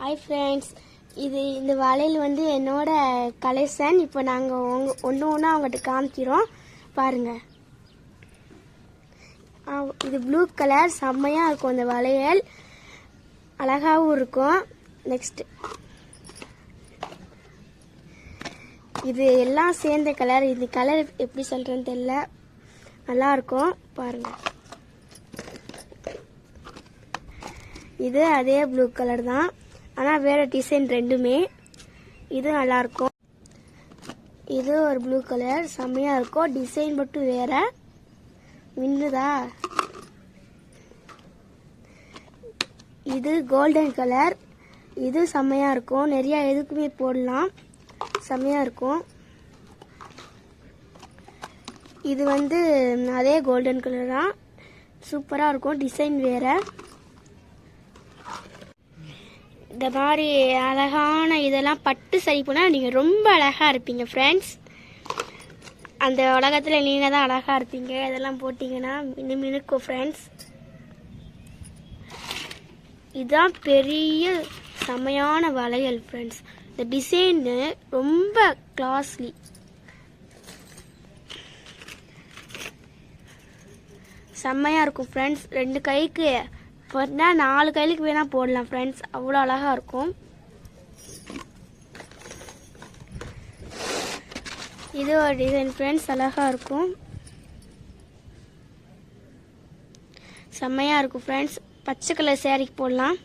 Hi friends இது இந்த வளையல் வந்து என்னோட கலெக்ஷன் இப்போ நாங்கள் உங்க ஒன்று ஒன்றா அவங்ககிட்ட காமிக்கிறோம். பாருங்கள் இது ப்ளூ கலர் செம்மையாக இருக்கும் இந்த வளையல். அழகாகவும் இருக்கும். நெக்ஸ்ட் இது எல்லாம் சேர்ந்த கலர் இந்த கலர் எப்படி சொல்கிறேன்னு தெரில நல்லா இருக்கும். இது அதே ப்ளூ கலர் தான். ஆனால் வேறு டிசைன் ரெண்டுமே. இது நல்லாயிருக்கும் இது ஒரு ப்ளூ கலர் செம்மையாக இருக்கும். டிசைன் மட்டும் வேற. மின்னுதா இது கோல்டன் கலர் இது செம்மையாக இருக்கும். நிறையா எதுக்குமே போடலாம். செம்மையாக இருக்கும். இது வந்து அதே கோல்டன் கலர் தான். சூப்பராக இருக்கும். டிசைன் வேறு. இந்த மாதிரி அழகான இதெல்லாம் பட்டு சரி போனால் நீங்கள் ரொம்ப அழகாக இருப்பீங்க ஃப்ரெண்ட்ஸ் அந்த உலகத்தில் நீங்கள் தான் அழகாக இருப்பீங்க. இதெல்லாம் போட்டிங்கன்னா மினு மினுக்கும் ஃப்ரெண்ட்ஸ் இதுதான் பெரிய செமையான வளையல் ஃப்ரெண்ட்ஸ் இந்த டிசைனு ரொம்ப கிளாஸ்லி செம்மையாக இருக்கும் ஃப்ரெண்ட்ஸ் ரெண்டு கைக்கு பார்த்தா நாலு கையிலுக்கு வேணால் போடலாம் ஃப்ரெண்ட்ஸ் அவ்வளோ அழகாக இருக்கும். இது ஒரு டிசைன் ஃப்ரெண்ட்ஸ் அழகாக இருக்கும். செம்மையாக இருக்கும் ஃப்ரெண்ட்ஸ் பச்சை கலர் சேரீக்கு போடலாம்.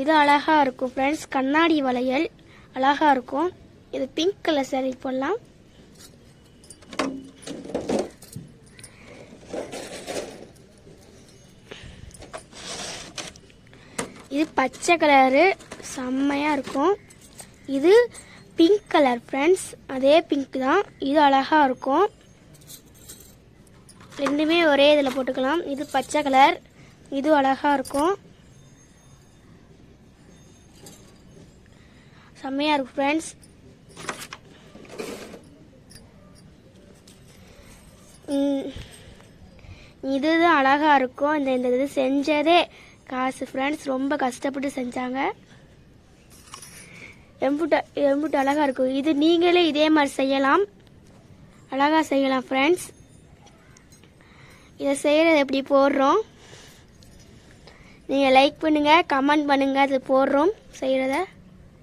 இது அழகாக இருக்கும் ஃப்ரெண்ட்ஸ் கண்ணாடி வளையல் அழகாக இருக்கும். இது பிங்க் கலர் சேரீக்கு போடலாம். இது பச்சை கலரு செம்மையாக இருக்கும். இது பிங்க் கலர் ஃப்ரெண்ட்ஸ் அதே பிங்க் தான். இது அழகாக இருக்கும். ரெண்டுமே ஒரே இதில் போட்டுக்கலாம். இது பச்சை கலர். இது அழகாக இருக்கும். செம்மையாக இருக்கும் ஃப்ரெண்ட்ஸ் இதுதான் அழகாக இருக்கும். இந்த இந்த இது செஞ்சதே காசு ஃப்ரெண்ட்ஸ் ரொம்ப கஷ்டப்பட்டு செஞ்சாங்க. எம்புட்டு எம்புட்டு அழகாக இருக்கும். இது நீங்களே இதே மாதிரி செய்யலாம். அழகாக செய்யலாம் ஃப்ரெண்ட்ஸ் இதை செய்கிறது எப்படி போடுறோம்? நீங்கள் லைக் பண்ணுங்கள் கமெண்ட் பண்ணுங்கள் அது போடுறோம் செய்கிறத